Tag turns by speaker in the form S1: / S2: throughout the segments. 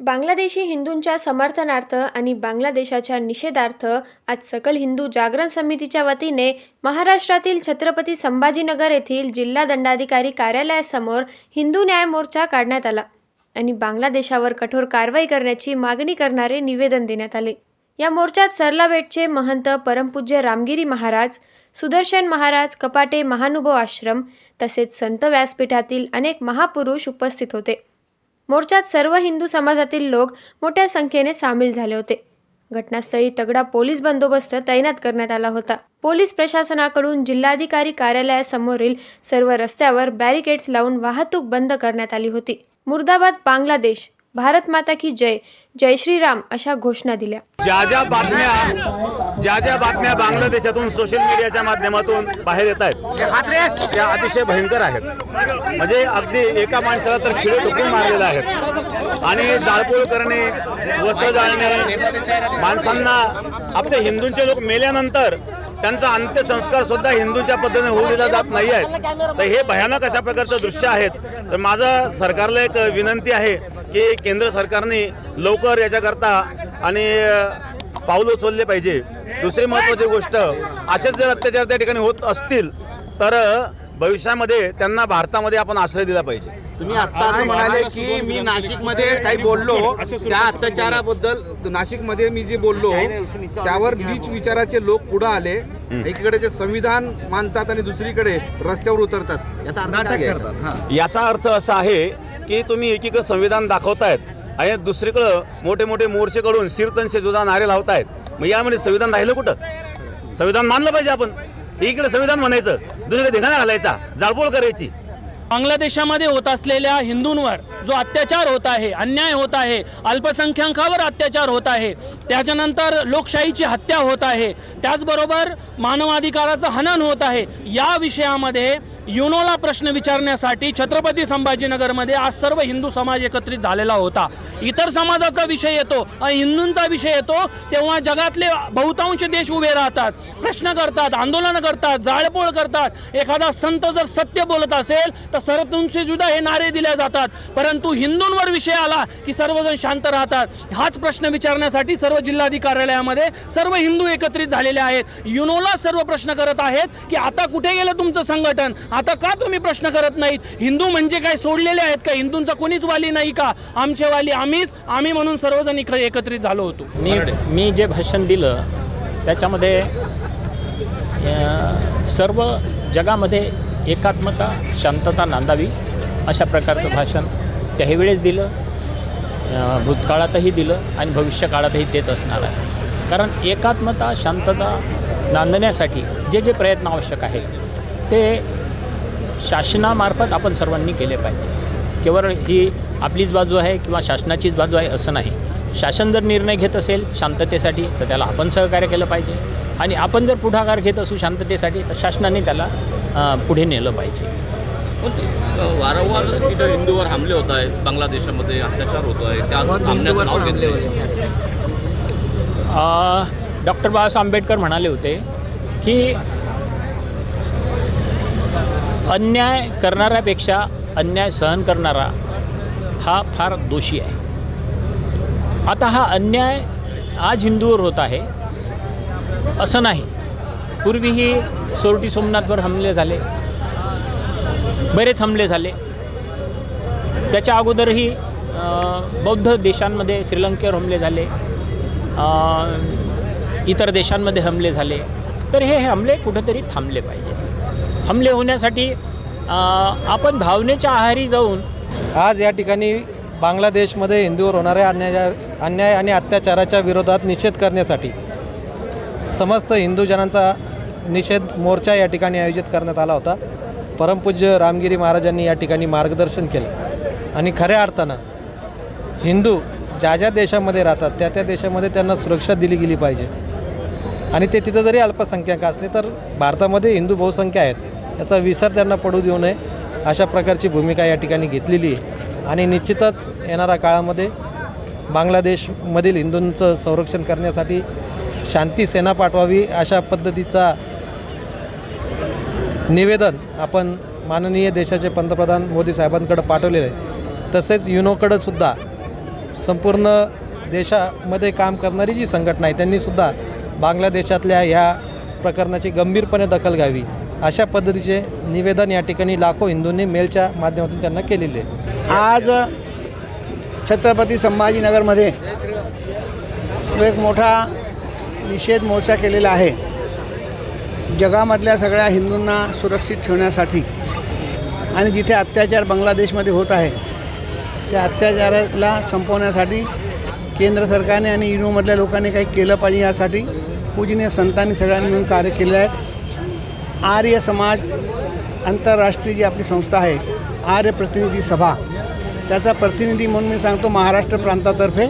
S1: बांगलादेशी हिंदूंच्या समर्थनार्थ आणि बांगलादेशाच्या निषेधार्थ आज सकल हिंदू जागरण समितीच्या वतीने महाराष्ट्रातील छत्रपती संभाजीनगर येथील जिल्हा दंडाधिकारी कार्यालयासमोर हिंदू न्याय मोर्चा काढण्यात आला आणि बांगलादेशावर कठोर कारवाई करण्याची मागणी करणारे निवेदन देण्यात आले. या मोर्चात सरलाबेटचे महंत परमपूज्य रामगिरी महाराज सुदर्शन महाराज कपाटे महानुभव आश्रम तसेच संत व्यासपीठातील अनेक महापुरुष उपस्थित होते. मोर्चात सर्व हिंदू समाजातील लोक मोठ्या संख्येने सामील झाले होते. घटनास्थळी तगडा पोलीस बंदोबस्त तैनात करण्यात आला होता. पोलीस प्रशासनाकडून जिल्हाधिकारी कार्यालयासमोरील सर्व रस्त्यावर बॅरिकेड्स लावून वाहतूक बंद करण्यात आली होती. मुर्दाबाद बांगलादेश भारत माता की जय जय श्रीराम अशा घोषणा दिल्या.
S2: ज्या ज्या बातम्या ज्या ज्या बातम्या बांगलादेशातून सोशल मीडियाच्या माध्यमातून बाहेर येत आहेत त्या अतिशय भयंकर आहेत. म्हणजे अगदी एका माणसाला तर खिळे टोकून मारलेले आहेत. आणि जाळपोळ करणे वस्त्र जाळणे माणसांना आपले हिंदूंचे लोक मेल्यानंतर त्यांचा अंत्यसंस्कार सुद्धा हिंदूच्या पद्धतीने होऊ दिला जात नाही आहे तर हे भयानक अशा प्रकारचं दृश्य आहेत. तर माझं सरकारला एक विनंती आहे की केंद्र सरकारने लवकर याच्याकरता आणि पाऊल उचलले पाहिजे. दुसरी महत्त्वाची गोष्ट असेच जर अत्याचार त्या ठिकाणी होत असतील तर भविष्यामध्ये त्यांना भारतामध्ये आपण आश्रय दिला पाहिजे.
S3: तुम्ही आता असं म्हणाले की मी नाशिकमध्ये काही बोललो त्या अत्याचाराबद्दल नाशिकमध्ये मी जे बोललो त्यावर नीच विचाराचे लोक पुढे आले. एकीकडे ते संविधान मानतात आणि दुसरीकडे रस्त्यावर उतरतात. याचा अर्थ.
S2: याचा अर्थ असा आहे की तुम्ही एकीकडे संविधान दाखवतायत आणि दुसरीकडं मोठे मोठे मोर्चे कडून शिरतनशे जुदा नारे लावतायत. मग यामध्ये संविधान राहिलं कुठं? संविधान मानलं पाहिजे आपण. एकीकडे संविधान म्हणायचं. दुसरीकडे धिंगाणा घालायचा जाळपोळ करायची.
S4: बांगलादेशामध्ये होत असलेल्या हिंदूंवर जो अत्याचार होत आहे अन्याय होत आहे अल्पसंख्याकावर अत्याचार होत आहे त्याच्यानंतर लोकशाहीची हत्या होत आहे त्याचबरोबर मानवाधिकाराचं हनन होत आहे या विषयामध्ये युनोला प्रश्न विचारण्यासाठी छत्रपती संभाजीनगरमध्ये आज सर्व हिंदू समाज एकत्रित झालेला होता. इतर समाजाचा विषय येतो हिंदूंचा विषय येतो तेव्हा जगातले बहुतांश देश उभे राहतात प्रश्न करतात आंदोलन करतात जाळपोळ करतात. एखादा संत जर सत्य बोलत असेल तर सरतूंशी सुद्धा हे नारे दिले जातात. परंतु हिंदूंवर विषय आला की सर्वजण शांत राहतात. हाच प्रश्न विचारण्यासाठी सर्व जिल्हाधिकारी कार्यालयामध्ये सर्व हिंदू एकत्रित झालेले आहेत. युनोला सर्व प्रश्न करत आहेत की आता कुठे गेलं तुमचं संघटन? आता का तुम्ही प्रश्न करत नाहीत? हिंदू म्हणजे काय? सोडलेले आहेत का? हिंदूंचा कोणीच वाली नाही का? आमचे वाली आम्हीच. आम्ही म्हणून सर्वजण इक- एकत्रित झालो होतो.
S5: मी मी जे भाषण दिलं त्याच्यामध्ये सर्व जगामध्ये एकात्मता शांतता नांदावी अशा प्रकारचं भाषण त्याही वेळेस दिलं भूतकाळातही दिलं आणि भविष्यकाळातही तेच असणार आहे. कारण एकात्मता शांतता नांदण्यासाठी जे जे प्रयत्न आवश्यक आहेत ते शासनामार्फत आपण सर्वांनी केले पाहिजे. केवळ ही आपलीच बाजू आहे किंवा शासनाचीच बाजू आहे असं नाही. शासन जर निर्णय घेत असेल शांततेसाठी तर त्याला आपण सहकार्य केलं पाहिजे. आणि आपण जर पुढाकार घेत असू शांततेसाठी तर शासनाने त्याला पुढे नेलं पाहिजे.
S6: वारंवार तिथं हिंदूवर हमले होत आहेत बांगलादेशामध्ये अत्याचार होतो आहे त्या
S5: डॉक्टर बाबासाहेब आंबेडकर म्हणाले होते की अन्याय करणाऱ्यापेक्षा अन्याय सहन करणारा हा फार दोषी आहे. आता हा अन्याय आज हिंदूवर होत आहे. असं नाही. पूर्वीही सोरटी सोमनाथवर हमले झाले. बरेच हमले झाले. त्याच्या अगोदरही बौद्ध देशांमध्ये श्रीलंकेवर हमले झाले. इतर देशांमध्ये हमले झाले. तर हे हमले कुठेतरी थांबले पाहिजे. हमले होण्यासाठी आपण भावनेच्या आहारी जाऊन
S7: आज या ठिकाणी बांगलादेशमध्ये हिंदूवर होणाऱ्या अन्याय अन्याय आणि अत्याचाराच्या विरोधात निषेध करण्यासाठी समस्त हिंदूजनांचा निषेध मोर्चा या ठिकाणी आयोजित करण्यात आला होता. परमपूज्य रामगिरी महाराजांनी या ठिकाणी मार्गदर्शन केलं. आणि खऱ्या अर्थानं हिंदू ज्या ज्या देशामध्ये राहतात त्या त्या देशामध्ये त्यांना सुरक्षा दिली गेली पाहिजे. आणि ते तिथं जरी अल्पसंख्याक असले तर भारतामध्ये हिंदू बहुसंख्या आहेत. याचा विसर त्यांना पडू देऊ नये अशा प्रकारची भूमिका या ठिकाणी घेतलेली आहे. आणि निश्चितच येणाऱ्या काळामध्ये बांगलादेशमधील हिंदूंचं संरक्षण करण्यासाठी शांती सेना पाठवावी अशा पद्धतीचा निवेदन आपण माननीय देशाचे पंतप्रधान मोदी साहेबांकडे पाठवलेलं आहे. तसेच युनोकडं सुद्धा संपूर्ण देशामध्ये काम करणारी जी संघटना आहे त्यांनीसुद्धा बांगलादेशातल्या ह्या प्रकरणाची गंभीरपणे दखल घ्यावी. अशा पद्धतीचे निवेदन या ठिकाणी लाखो हिंदूंनी मेलच्या माध्यमातून त्यांना केलेले
S8: आज छत्रपती संभाजीनगरमध्ये एक मोठा निषेध मोर्चा केलेला आहे. जगामधल्या सगळ्या हिंदूंना सुरक्षित ठेवण्यासाठी आणि जिथे अत्याचार बांगलादेशमध्ये होत आहे त्या अत्याचाराला संपवण्यासाठी केंद्र सरकारने आणि इनोमधल्या लोकांनी काही केलं पाहिजे यासाठी पूजनीय संतांनी सगळ्यांनी मिळून कार्य केले आहेत. आर्य समाज आंतरराष्ट्रीय जी आपली संस्था आहे आर्य प्रतिनिधी सभा त्याचा प्रतिनिधी म्हणून मी सांगतो महाराष्ट्र प्रांतातर्फे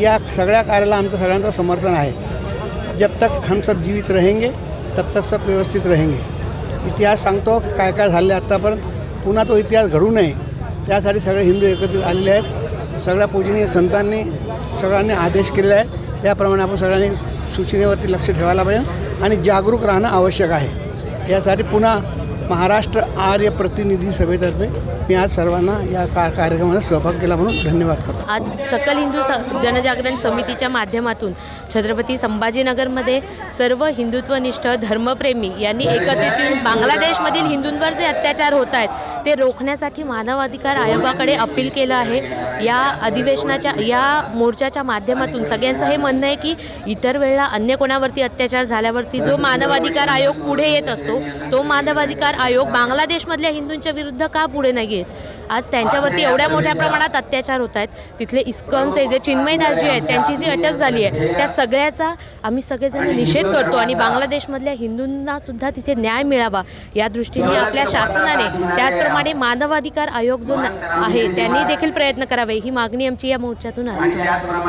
S8: या सगळ्या कार्याला आमचं सगळ्यांचं समर्थन आहे. जब तक हम सब जीवित रहेंगे तब तक सब व्यवस्थित रहेंगे। इतिहास सांगतो की काय काय झाले आत्तापर्यंत पुन्हा तो इतिहास घडू नये. त्यासाठी सगळे हिंदू एकत्रित आलेले आहेत. सगळ्या पूजनीय संतांनी सगळ्यांनी आदेश केलेला आहे. त्याप्रमाणे आपण सगळ्यांनी सूचनेवरती लक्ष ठेवायला पाहिजे आणि जागरूक राहणं आवश्यक आहे. यासाठी पुन्हा महाराष्ट्र आर्य प्रतिनिधी सभेतर्फे मी आज सर्वांना या का कार्यक्रमाला सहभाग केला म्हणून धन्यवाद करतो.
S9: आज सकल हिंदू स जनजागरण समितीच्या माध्यमातून छत्रपती संभाजीनगरमध्ये सर्व हिंदुत्वनिष्ठ धर्मप्रेमी यांनी एकत्रित येऊन बांगलादेशमधील हिंदूंवर जे अत्याचार होत आहेत ते रोखण्यासाठी मानवाधिकार आयोगाकडे अपील केलं आहे. या अधिवेशनाच्या या मोर्चाच्या माध्यमातून सगळ्यांचं हे म्हणणं आहे की इतर वेळेला अन्य कोणावरती अत्याचार झाल्यावरती जो मानवाधिकार आयोग पुढे येत असतो तो मानवाधिकार आयोग बांगलादेशमधल्या हिंदूंच्या विरुद्ध का पुढे नाही आहेत. आज त्यांच्यावरती एवढ्या मोठ्या प्रमाणात अत्याचार होत आहेत. तिथले इस्कॉनचे जे चिन्मयदासजी आहेत त्यांची जी अटक झाली आहे त्या सगळ्याचा आम्ही सगळेजण निषेध करतो आणि बांगलादेशमधल्या हिंदूंना सुद्धा तिथे न्याय मिळावा या दृष्टीने आपल्या शासनाने त्याचप्रमाणे मानवाधिकार आयोग जो आहे त्यांनी देखील प्रयत्न करावे. ही मागणी आमची या मोर्चातून असते